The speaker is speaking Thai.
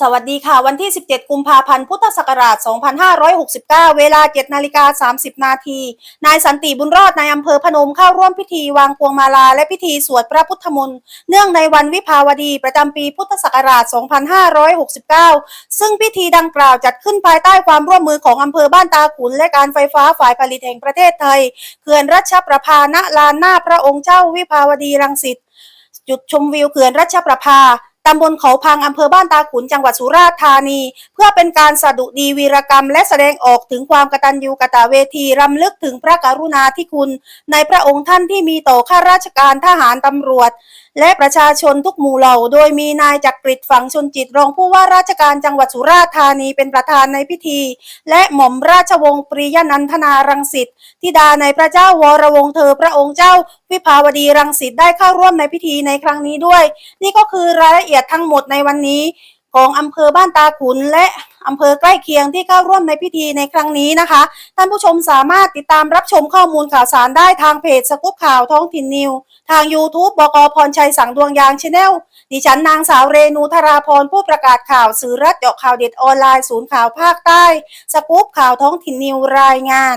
สวัสดีค่ะ วันที่ 17 กุมภาพันธ์ พุทธศักราช 2569 เวลา 7 นาฬิกา 30 นาที นายสันติบุญรอดนายอำเภอพนมเข้าร่วมพิธีวางพวงมาลา และพิธีสวดพระพุทธมนต์ เนื่องในวันวิภาวดี ประจำปีพุทธศักราช 2569 ซึ่งพิธีดังกล่าวจัดขึ้นภายใต้ความร่วมมือของอำเภอบ้านตาขุน และการไฟฟ้าฝ่ายผลิตแห่งประเทศไทย เขื่อนรัชประภาณลานหน้าพระองค์เจ้าวิภาวดีรังสิต จุดชมวิวเขื่อนรัชประภา ตำบลเขาพังอำเภอบ้านตาขุนจังหวัดสุราษฎร์ธานี เพื่อเป็นการสะดุดีวีรกรรม และแสดงออกถึงความกตัญญูกตเวทีรำลึกถึงพระกรุณาธิคุณ ในพระองค์ท่านที่มีต่อข้าราชการทหารตำรวจ และประชาชนทุกหมู่เหล่า โดยมีนายจักริดฝังชนจิตรองผู้ว่าราชการจังหวัดสุราษฎร์ธานีเป็นประธานในพิธี และหม่อมราชวงศ์ปริยนันทนารังสิตธิดาในพระเจ้าวรวงศ์เธอพระองค์เจ้า วิภาวดีรังสิตได้เข้าร่วมในพิธีในครั้งนี้ด้วย นี่ก็คือรายละเอียดทั้งหมดในวันนี้ของอำเภอบ้านตาขุนและอำเภอใกล้เคียงที่เข้าร่วมในพิธีในครั้งนี้นะคะ ท่านผู้ชมสามารถติดตามรับชมข้อมูลข่าวสารได้ทางเพจสกุปข่าวท้องถิ่นนิว ทาง YouTube บกพรชัยสังดวงยางชาแนลดิฉันนางสาวเรนูธราพรผู้ประกาศข่าวสื่อรัฐเจาะข่าวเด็ดออนไลน์ศูนย์ข่าวภาคใต้ สกู๊ปข่าวท้องถิ่นนิวรายงาน